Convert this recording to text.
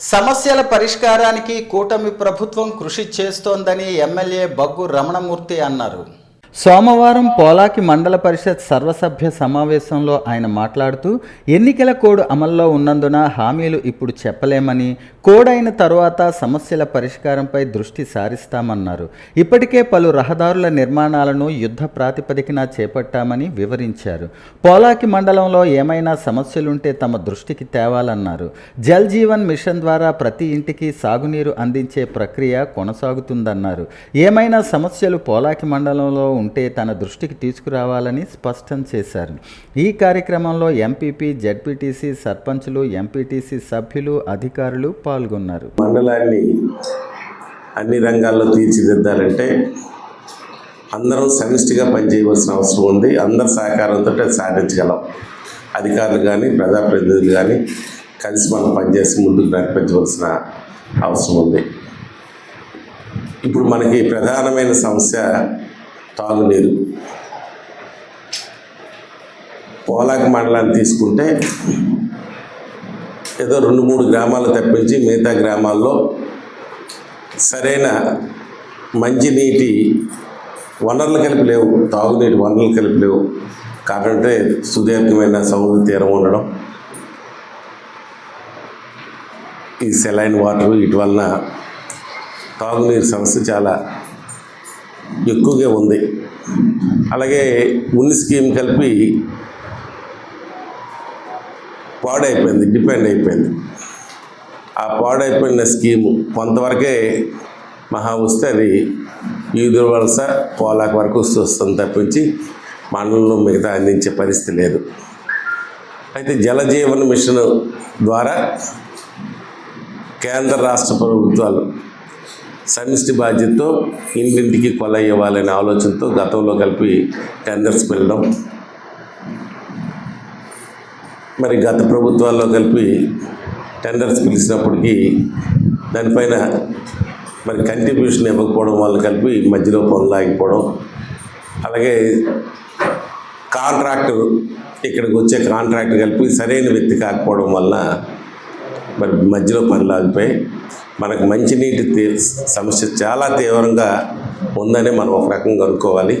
సమస్యల పరిష్కారానికి కూటమి ప్రభుత్వం కృషి చేస్తోందని ఎమ్మెల్యే బగ్గు రమణమూర్తి అన్నారు. సోమవారం పోలాకి మండల పరిషత్ సర్వసభ్య సమావేశంలో ఆయన మాట్లాడుతూ ఎన్నికల కోడ్ అమల్లో ఉన్నందున హామీలు ఇప్పుడు చెప్పలేమని కోడ్ అయిన తరువాత సమస్యల పరిష్కారంపై దృష్టి సారిస్తామన్నారు. ఇప్పటికే పలు రహదారుల నిర్మాణాలను యుద్ధ ప్రాతిపదికన చేపట్టామని వివరించారు. పోలాకి మండలంలో ఏమైనా సమస్యలుంటే తమ దృష్టికి తేవాలన్నారు. జల్ జీవన్ మిషన్ ద్వారా ప్రతి ఇంటికి సాగునీరు అందించే ప్రక్రియ కొనసాగుతుందన్నారు. ఏమైనా సమస్యలు పోలాకి మండలంలో ఉంటే తన దృష్టికి తీసుకురావాలని స్పష్టం చేశారు. ఈ కార్యక్రమంలో ఎంపీపీ జడ్పీటీసీ సర్పంచులు ఎంపీటీసీ సభ్యులు అధికారులు పాల్గొన్నారు. మండలాన్ని అన్ని రంగాల్లో తీర్చిదిద్దాలంటే అందరం సమిష్టిగా పనిచేయవలసిన అవసరం ఉంది. అందరి సహకారంతో సాధించగలం. అధికారులు కానీ ప్రజాప్రతినిధులు కానీ కలిసి మనం పనిచేసి ముందుకు నడిపించవలసిన అవసరం ఉంది. ఇప్పుడు మనకి ప్రధానమైన సమస్య తాగునీరు పోలాక మండలాన్ని తీసుకుంటే ఏదో రెండు మూడు గ్రామాలు తప్పించి మిగతా గ్రామాల్లో సరైన మంచినీటి వనరులు కలిపి లేవు తాగునీటి వనరులు కలిపి లేవు. కాకుంటే సుదీర్ఘమైన సముద్ర తీరం ఉండడం. ఈ సెలైన్ వాటర్ వీటి వలన తాగునీరు సమస్య చాలా ఎక్కువగా ఉంది. అలాగే ఉన్ని స్కీమ్ కలిపి పాడైపోయింది డిపెండ్ అయిపోయింది. ఆ పాడైపోయిన స్కీము కొంతవరకే మహా వస్తే అది ఈదు వలస పోలాక వరకు వస్తుంది తప్పించి మండలంలో మిగతా అందించే పరిస్థితి లేదు. అయితే జలజీవన మిషన్ ద్వారా కేంద్ర రాష్ట్ర ప్రభుత్వాలు సమిష్టి బాధ్యతతో ఇంటింటికి కొల ఇవ్వాలనే ఆలోచనతో గతంలో కలిపి టెండర్స్ వెళ్ళడం మరి గత ప్రభుత్వాల్లో కలిపి టెండర్స్ పిలిచినప్పటికీ దానిపైన మరి కంట్రిబ్యూషన్ ఇవ్వకపోవడం వల్ల కలిపి మధ్యలో పనులు ఆగిపోవడం. అలాగే కాంట్రాక్టర్ ఇక్కడికి వచ్చే కాంట్రాక్ట్ కలిపి సరైన వ్యక్తి కాకపోవడం వల్ల మరి మధ్యలో పనులు ఆగిపోయి మనకు మంచినీటి తీ సమస్య చాలా తీవ్రంగా ఉందని మనం ఒక రకంగా అనుకోవాలి.